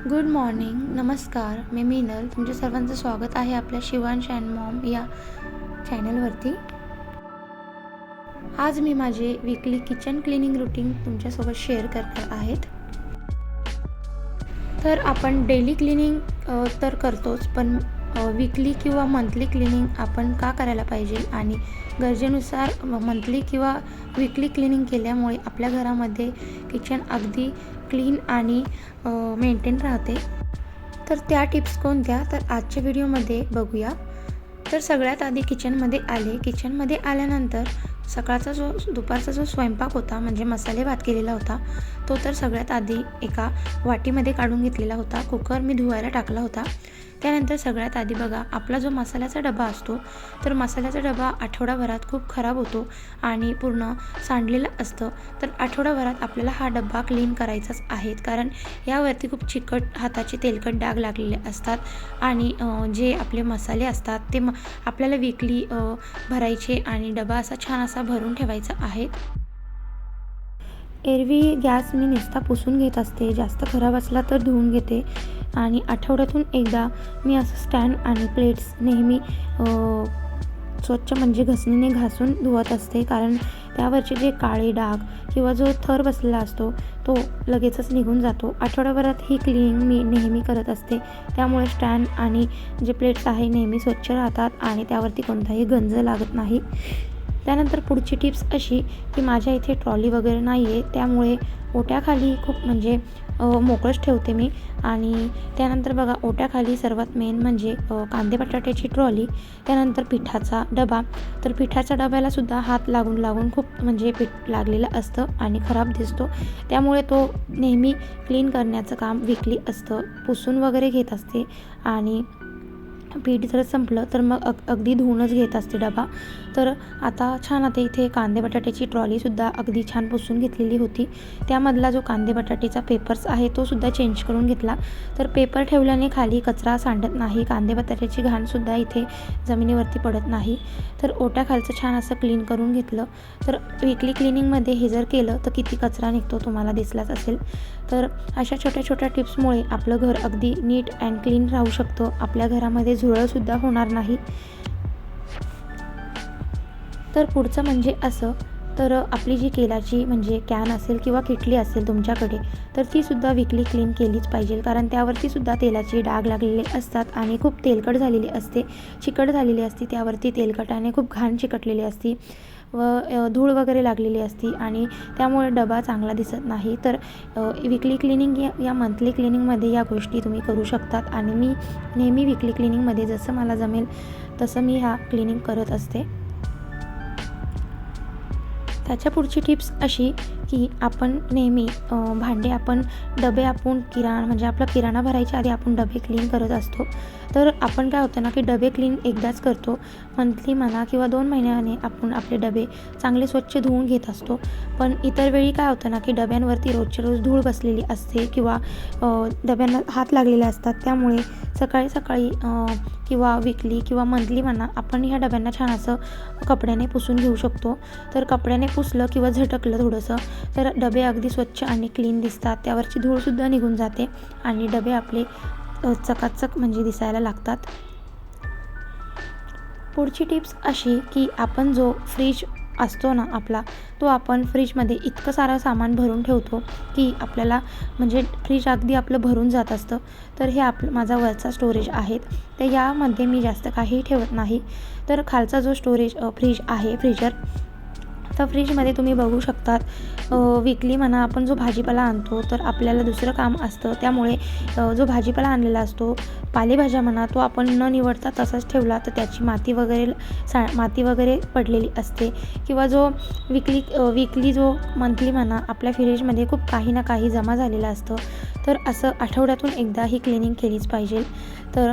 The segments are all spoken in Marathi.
गुड मॉर्निंग नमस्कार. मी मीनल. तुमच्या सर्वांचं स्वागत आहे आपल्या शिवान शॅन मॉम या चॅनलवरती. आज मी माझे विकली किचन क्लिनिंग रुटीन तुमच्यासोबत शेअर करणार आहेत. तर आपण डेली क्लिनिंग तर करतोच पण विकली किंवा मंथली क्लिनिंग आपण का करायला पाहिजे? आणि गरजेनुसार मंथली किंवा विकली क्लिनिंग केल्यामुळे आपल्या घरामध्ये किचन अगदी क्लीन आणि मेंटेन राहते. तर त्या टिप्स कोणत्या तर आजच्या व्हिडिओमध्ये बघूया. तर सगळ्यात आधी किचनमध्ये आले. किचनमध्ये आल्यानंतर सकाळचा जो दुपारचा जो स्वयंपाक होता म्हणजे मसाले भात केलेला होता तो तर सगळ्यात आधी एका वाटीमध्ये काढून घेतलेला होता. कुकर मी धुवायला टाकला होता. त्यानंतर सगळ्यात आधी बघा आपला जो मसाल्याचा डबा असतो तर मसाल्याचा डबा आठवडाभरात खूप खराब होतो आणि पूर्ण सांडलेलं असतं. तर आठवडाभरात आपल्याला हा डबा क्लीन करायचाच आहे कारण यावरती खूप चिकट हाताचे तेलकट डाग लागलेले असतात आणि जे आपले मसाले असतात ते म आपल्याला विकली भरायचे आणि डबा असा छान असा भरून ठेवायचा आहे. एरवी गॅस मी नुसता पुसून घेत असते. जास्त खराब असला तर धुवून घेते. आणि आठवड्यातून एकदा मी असं स्टँड आणि प्लेट्स नेहमी स्वच्छ म्हणजे घसणीने घासून धुवत असते. कारण त्यावरचे जे काळे डाग किंवा जो थर बसलेला असतो तो लगेचच निघून जातो. आठवड्याभरात ही क्लिनिंग मी नेहमी करत असते. त्यामुळे स्टँड आणि जे प्लेट्स आहे नेहमी स्वच्छ राहतात आणि त्यावरती कोणताही गंज लागत नाही. त्यानंतर पुढची टिप्स अशी की माझ्या इथे ट्रॉली वगैरे नाही आहे त्यामुळे ओट्याखाली खूप म्हणजे मोकळंच ठेवते मी. आणि त्यानंतर बघा ओट्याखाली सर्वात मेन म्हणजे कांदे बटाट्याची ट्रॉली त्यानंतर पिठाचा डबा. तर पिठाच्या डब्यालासुद्धा हात लागून लागून खूप म्हणजे पीठ लागलेलं असतं आणि खराब दिसतो. त्यामुळे तो नेहमी क्लीन करण्याचं काम विकली असतं. पुसून वगैरे घेत असते आणि पीठ जर संपलं तर मग अग अगदी धुवूनच घेत असते डबा. तर आता छान आता इथे कांदे बटाट्याची ट्रॉलीसुद्धा अगदी छान पुसून घेतलेली होती. त्यामधला जो कांदे बटाट्याचा पेपर्स आहे तो सुद्धा चेंज करून घेतला. तर पेपर ठेवल्याने खाली कचरा सांडत नाही कांदे बटाट्याची घाणसुद्धा इथे जमिनीवरती पडत नाही. तर ओट्याखालचं छान असं क्लीन करून घेतलं. तर वीकली क्लिनिंगमध्ये हे जर केलं तर किती कचरा निघतो तुम्हाला दिसलाच असेल. तर अशा छोट्या छोट्या टिप्समुळे आपलं घर अगदी नीट अँड क्लीन राहू शकतं. आपल्या घरामध्ये झुरळसुद्धा होणार नाही. तर पुढचं म्हणजे असं तर आपली जी केलाची म्हणजे कॅन असेल किंवा किटली असेल तुमच्याकडे तर तीसुद्धा विकली क्लीन केलीच पाहिजे. कारण त्यावरतीसुद्धा तेलाची डाग लागलेले असतात आणि खूप तेलकट झालेली असते. चिकट झालेली असते त्यावरती तेलकटाने खूप घाण चिकटलेली असती. व धूळ वगैरे लागलेली असती आणि त्यामुळे डबा चांगला दिसत नाही. तर विकली क्लिनिंग या या मंथली क्लिनिंगमध्ये या गोष्टी तुम्ही करू शकतात. आणि मी नेहमी विकली क्लिनिंगमध्ये जसं मला जमेल तसं मी ह्या क्लिनिंग करत असते. त्याच्या पुढची टिप्स अशी की आपण नेहमी भांडे आपण डबे आपण किराणा म्हणजे आपला किराणा भरायच्या आधी आपण डबे क्लीन करत असतो. तर आपण काय होतं ना की डबे क्लीन एकदाच करतो. मंथली म्हणा किंवा दोन महिन्याने आपण आपले डबे चांगले स्वच्छ धुवून घेत असतो. पण इतर वेळी काय होतं ना की डब्यांवरती रोजच्या रोज धूळ बसलेली असते किंवा डब्यांना हात लागलेले असतात. त्यामुळे सकाळी सकाळी किंवा विकली किंवा मंथली म्हणा आपण ह्या डब्यांना छान असं कपड्याने पुसून घेऊ शकतो. तर कपड्याने पुसलं किंवा झटकलं थोडंसं तर डबे अगदी स्वच्छ आणि क्लीन दिसतात. त्यावरची धूळसुद्धा निघून जाते आणि डबे आपले चकाचक म्हणजे दिसायला लागतात. पुढची टिप्स अशी की आपण जो फ्रीज असतो ना आपला तो आपण फ्रीजमध्ये इतकं सारं सामान भरून ठेवतो की आपल्याला म्हणजे फ्रीज अगदी आपलं भरून जात असतं. तर हे आप माझा वरचा स्टोरेज आहेत. तर यामध्ये मी जास्त काही ठेवत नाही. तर खालचा जो स्टोरेज फ्रीज आहे फ्रीजर तर फ्रीजमध्ये तुम्ही बघू शकतात विकली म्हणा आपण जो भाजीपाला आणतो तर आपल्याला दुसरं काम असतं. त्यामुळे जो भाजीपाला आणलेला असतो पालेभाज्या म्हणा तो आपण न निवडता तसाच ठेवला तर त्याची माती वगैरे सा माती वगैरे पडलेली असते. किंवा जो विकली विकली जो मंथली म्हणा आपल्या फ्रीजमध्ये खूप काही ना काही जमा झालेलं असतं. तर असं आठवड्यातून एकदा ही क्लिनिंग केलीच पाहिजे. तर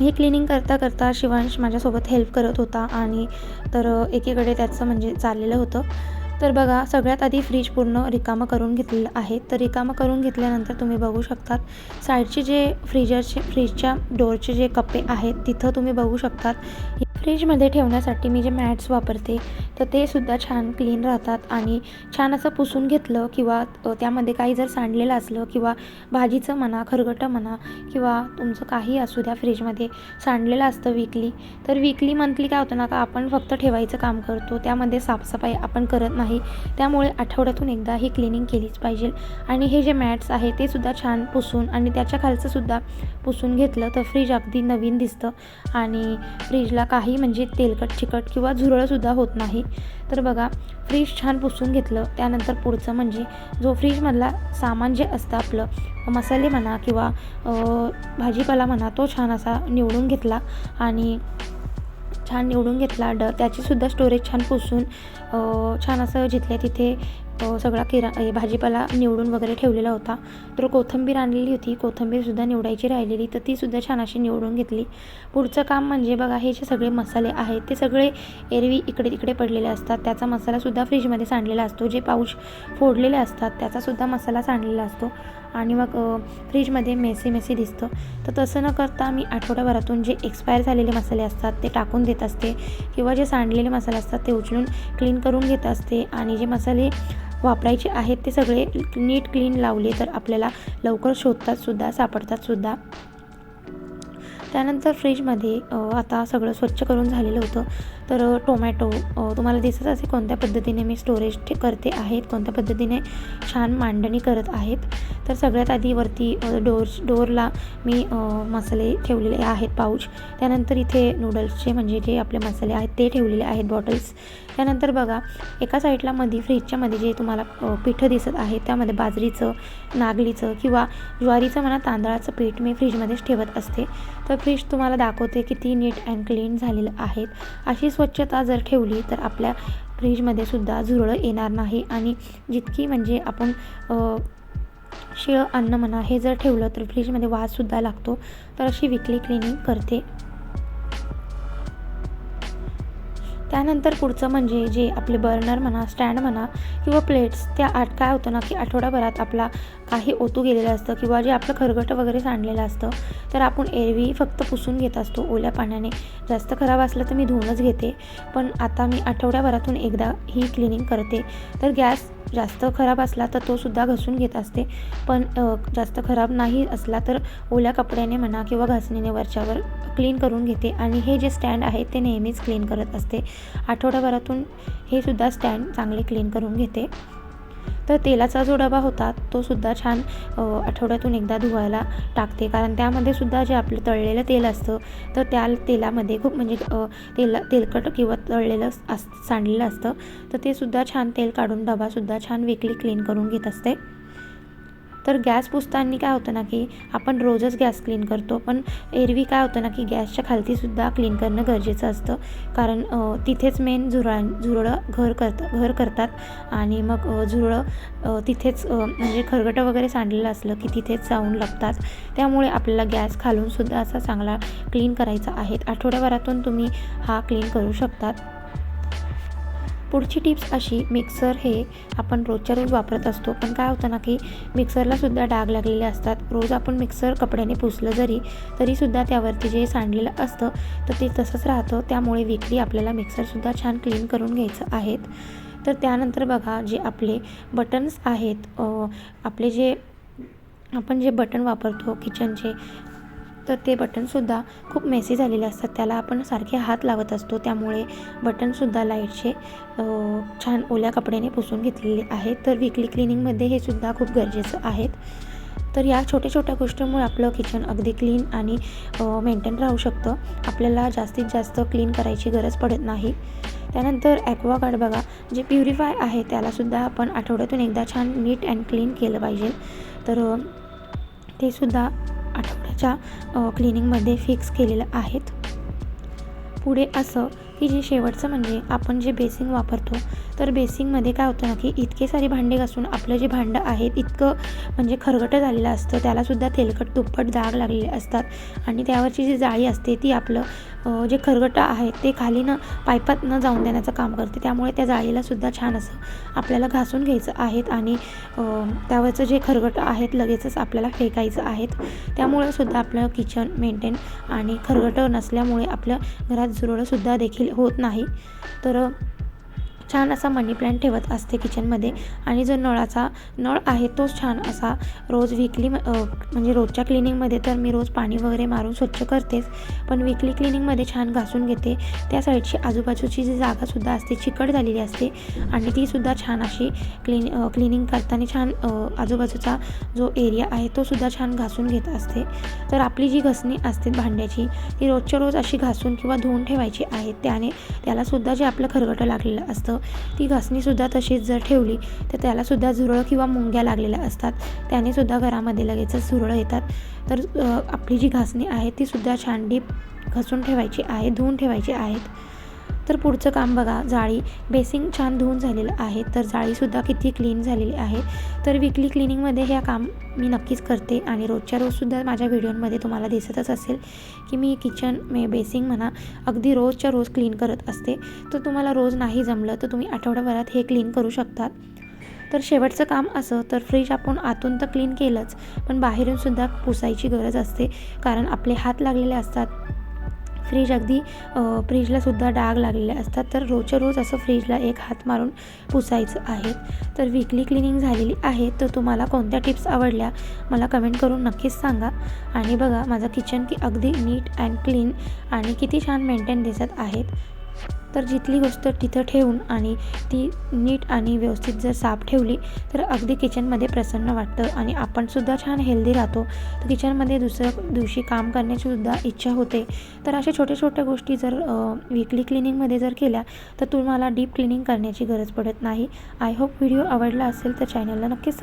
हे क्लिनिंग करता करता शिवांश माझ्यासोबत हेल्प करत होता आणि तर एकीकडे त्याचं म्हणजे चाललेलं होतं. तर बघा सगळ्यात आधी फ्रीज पूर्ण रिकामं करून घेतलेलं आहे. तर रिकामं करून घेतल्यानंतर तुम्ही बघू शकतात साईडचे जे फ्रीजरचे फ्रीजच्या डोअरचे जे कप्पे आहेत तिथं तुम्ही बघू शकतात. फ्रीजमध्ये ठेवण्यासाठी मी जे मॅट्स वापरते तर ते सुद्धा छान क्लीन राहतात. आणि छान असं पुसून घेतलं किंवा त्यामध्ये काही जर सांडलेलं असलं किंवा भाजीचं म्हणा खरगटं म्हणा किंवा तुमचं काही असू द्या फ्रीजमध्ये सांडलेलं असतं वीकली तर वीकली मंथली काय होतं ना का आपण फक्त ठेवायचं काम करतो. त्यामध्ये साफसफाई आपण करत नाही. त्यामुळे आठवड्यातून एकदा ही क्लिनिंग केलीच पाहिजे. आणि हे जे मॅट्स आहे ते सुद्धा छान पुसून आणि त्याच्या खालचं सुद्धा पुसून घेतलं तर फ्रीज अगदी नवीन दिसतं. आणि फ्रीजला काही म्हणजे तेलकट चिकट किंवा झुरळसुद्धा होत नाही. तर बघा फ्रीज छान पुसून घेतलं त्यानंतर पुढचं म्हणजे जो फ्रीजमधला सामान जे असतं आपलं मसाले म्हणा किंवा भाजीपाला म्हणा तो छान असा निवडून घेतला आणि छान निवडून घेतला. ड त्याचीसुद्धा स्टोरेज छान पुसून छान असं जिथल्या तिथे सगळा किरा भाजीपाला निवडून वगैरे ठेवलेला होता. तर कोथिंबीर आणलेली होती. कोथिंबीरसुद्धा निवडायची राहिलेली. तर तीसुद्धा छान अशी निवडून घेतली. पुढचं काम म्हणजे बघा हे जे सगळे मसाले आहेत ते सगळे एरवी इकडे तिकडे पडलेले असतात. त्याचा मसालासुद्धा फ्रीजमध्ये सांडलेला असतो. जे पाऊच फोडलेले असतात त्याचासुद्धा मसाला सांडलेला असतो. आणि मग फ्रीजमध्ये मेसी मेसी दिसतं. तर तसं न करता मी आठवड्याभरातून जे एक्सपायर झालेले मसाले असतात ते टाकून देत असते. किंवा जे सांडलेले मसाले असतात ते उचलून क्लीन करून घेत असते. आणि जे मसाले वापरायचे आहेत. ते सगळे नीट क्लीन लावले तर आपल्याला लवकर शोधतात सुद्धा सापडतात सुद्धा. त्यानंतर फ्रीजमध्ये आता सगळं स्वच्छ करून झालेलं होतं. तर टोमॅटो तुम्हाला दिसत असे कोणत्या पद्धतीने मी स्टोरेज ठे करते आहेत कोणत्या पद्धतीने छान मांडणी करत आहेत. तर सगळ्यात आधी वरती अ, डोर डोरला मी मसाले ठेवलेले आहेत पाऊच त्यानंतर इथे नूडल्सचे म्हणजे जे आपले मसाले आहेत ते ठेवलेले आहेत बॉटल्स. त्यानंतर बघा एका साईडला मध्ये फ्रीजच्या मध्ये जे तुम्हाला पिठं दिसत आहे त्यामध्ये बाजरीचं नागलीचं किंवा ज्वारीचं म्हणा तांदळाचं पीठ मी फ्रीजमध्येच ठेवत असते. तर फ्रीज तुम्हाला दाखवते किती नीट अँड क्लीन झालेलं आहेत अशी स्वच्छता जर ठेवली तर आपल्या फ्रीजमध्ये सुद्धा झुरळं येणार नाही. आणि जितकी म्हणजे आपण शिळं अन्न म्हणा हे जर ठेवलं तर फ्रीजमध्ये वाससुद्धा लागतो. तर अशी विकली क्लिनिंग करते. त्यानंतर पुढचं म्हणजे जे आपले बर्नर म्हणा स्टँड म्हणा किंवा प्लेट्स त्या आठ काय होतं ना की आठवड्याभरात आपला काही ओतू गेलेलं असतं किंवा जे आपलं खरगटं वगैरे सांडलेलं असतं तर आपण एरवी फक्त पुसून घेत असतो ओल्या पाण्याने. जास्त खराब असलं तर मी धुवूनच घेते पण आता मी आठवड्याभरातून एकदा ही क्लिनिंग करते. तर गॅस जास्त खराब असला तर तो सुद्धा घासून घेत असते. पण जास्त खराब नाही असला तर ओल्या कपड्याने म्हणा किंवा घासणीने वरच्यावर क्लीन करून घेते. आणि हे जे स्टँड आहे ते नेहमीच क्लीन करत असते. आठवड्याभरातून हे सुद्धा स्टँड चांगले क्लीन करून घेते. तर तेलाचा जो डबा होता तो सुद्धा छान आठवड्यातून एकदा धुवायला टाकते. कारण त्यामध्ये सुद्धा जे आपलं तळलेलं तेल असतं तर त्या तेलामध्ये खूप म्हणजे तेला तेलकट किंवा तळलेलं अस सांडलेलं असतं तर ते सुद्धा छान तेल काढून डबासुद्धा छान वेगळी क्लीन करून घेत असते. तर गॅस पुसताना काय होतं ना की आपण रोजच गॅस क्लीन करतो. पण एरवी काय होतं ना की गॅसच्या खालतीसुद्धा क्लीन करणं गरजेचं असतं. कारण तिथेच मेन झुरळां झुरळं घर करतं घर करतात. आणि मग झुरळं तिथेच म्हणजे खरगटं वगैरे सांडलेलं असलं की तिथेच जाऊन लपतात त्यामुळे आपल्याला गॅस खालूनसुद्धा असा चांगला क्लीन करायचा आहे. आठवड्याभरातून तुम्ही हा क्लीन करू शकतात. पुढची टिप्स अशी मिक्सर हे आपण रोजच्या रोज वापरत असतो. पण काय होतं ना की मिक्सरला सुद्धा डाग लागलेले असतात. रोज आपण मिक्सर कपड्याने पुसलं जरी तरीसुद्धा त्यावरती जे सांडलेलं असतं तर ते तसंच राहतं. त्यामुळे विकली आपल्याला मिक्सरसुद्धा छान क्लीन करून घ्यायचं आहेत. तर त्यानंतर बघा जे आपले बटन्स आहेत आपले जे आपण जे बटन वापरतो किचनचे तर ते बटनसुद्धा खूप मेसी झालेले असतात. त्याला आपण सारखे हात लावत असतो. त्यामुळे बटनसुद्धा लाईटचे छान ओल्या कपड्याने पुसून घेतलेले आहेत. तर विकली क्लिनिंगमध्ये हे सुद्धा खूप गरजेचं आहेत. तर या छोट्या छोट्या गोष्टीमुळे आपलं किचन अगदी क्लीन आणि मेंटेन राहू शकतं. आपल्याला जास्तीत जास्त क्लीन करायची गरज पडत नाही. त्यानंतर ॲक्वागार्ड बघा. जे प्युरिफाय आहे त्यालासुद्धा आपण आठवड्यातून एकदा छान नीट अँड क्लीन केलं पाहिजे. तर तेसुद्धा ते सुद्धा प्रकारच्या क्लिनिंगमध्ये फिक्स केलेलं आहेत. पुढे असं की जे शेवटचं म्हणजे आपण जे बेसिंग वापरतो तर बेसिंगमध्ये काय होतं ना की इतके सारे भांडे घासून आपलं जे भांडं आहे इतकं म्हणजे खरगटं झालेलं असतं. त्यालासुद्धा तेलकट दुप्पट जाग लागलेले असतात. आणि त्यावरची जी जाळी असते ती आपलं जे खरगटं आहे ते खाली न पायपात न जाऊन देण्याचं काम करते. त्यामुळे त्या जाळीलासुद्धा छान असं आपल्याला घासून घ्यायचं आहेत आणि त्यावरचं जे खरगटं आहेत लगेचच आपल्याला फेकायचं आहेत. त्यामुळंसुद्धा आपलं किचन मेंटेन आणि खरगटं नसल्यामुळे आपल्या घरात झुरळंसुद्धा देखील होत नाही. तर छान असा मनी प्लॅन्ट ठेवत असते किचनमध्ये. आणि जो नळाचा नळ आहे तोच छान असा रोज विकली म्हणजे रोजच्या क्लिनिंगमध्ये तर मी रोज पाणी वगैरे मारून स्वच्छ करतेच. पण विकली क्लिनिंगमध्ये छान घासून घेते. त्या साईडची आजूबाजूची जी जागासुद्धा असते चिकट झालेली असते. आणि तीसुद्धा छान अशी क्लीन क्लिनिंग करताना छान आजूबाजूचा जो एरिया आहे तो सुद्धा छान घासून घेत असते. तर आपली जी घसणी असते भांड्याची ती रोजच्या रोज अशी घासून किंवा धुवून ठेवायची आहे. त्याने त्यालासुद्धा जे आपलं खरगटं लागलेलं असतं ती घासणीसुद्धा तशीच जर ठेवली तर त्यालासुद्धा झुरळ किंवा मुंग्या लागलेल्या असतात. त्यानेसुद्धा घरामध्ये लगेचच झुरळं येतात. तर आपली जी घासणी आहे तीसुद्धा छान डीप घासून ठेवायची आहे धुवून ठेवायची आहेत. तर पुढचं काम बघा जाळी बेसिंग छान धुवून झालेलं आहे तर जाळीसुद्धा किती क्लीन झालेली आहे. तर विकली क्लिनिंगमध्ये हे काम मी नक्कीच करते आणि रोजच्या रोजसुद्धा माझ्या व्हिडिओमध्ये तुम्हाला दिसतच असेल की मी किचन मे बेसिंग म्हणा अगदी रोजच्या रोज क्लीन करत असते. तर तुम्हाला रोज नाही जमलं तर तुम्ही आठवड्याभरात हे क्लीन करू शकतात. तर शेवटचं काम असं तर फ्रीज आपण आतून तर क्लीन केलंच पण बाहेरून सुद्धा पुसायची गरज असते कारण आपले हात लागलेले असतात. फ्रीज अगदी फ्रीजलासुद्धा डाग लागलेले असतात. तर रोजच्या रोज असं फ्रीजला एक हात मारून पुसायचं आहे. तर विकली क्लिनिंग झालेली आहे. तर तुम्हाला कोणत्या टिप्स आवडल्या? मला कमेंट करून नक्कीच सांगा. आणि बघा माझं किचन की अगदी नीट अँड क्लीन आणि किती छान मेंटेन दिसत आहेत. तर जिथली गोष्ट तिथं ठेवून आणि ती नीट आणि व्यवस्थित जर साफ ठेवली तर अगदी किचनमध्ये प्रसन्न वाटतं आणि आपणसुद्धा छान हेल्दी राहतो. तर किचनमध्ये दुसऱ्या दिवशी काम करण्याचीसुद्धा इच्छा होते. तर अशा छोट्या छोट्या गोष्टी जर विकली क्लिनिंगमध्ये जर केल्या तर तुम्हाला डीप क्लिनिंग करण्याची गरज पडत नाही. आय होप व्हिडिओ आवडला असेल तर चॅनलला नक्कीच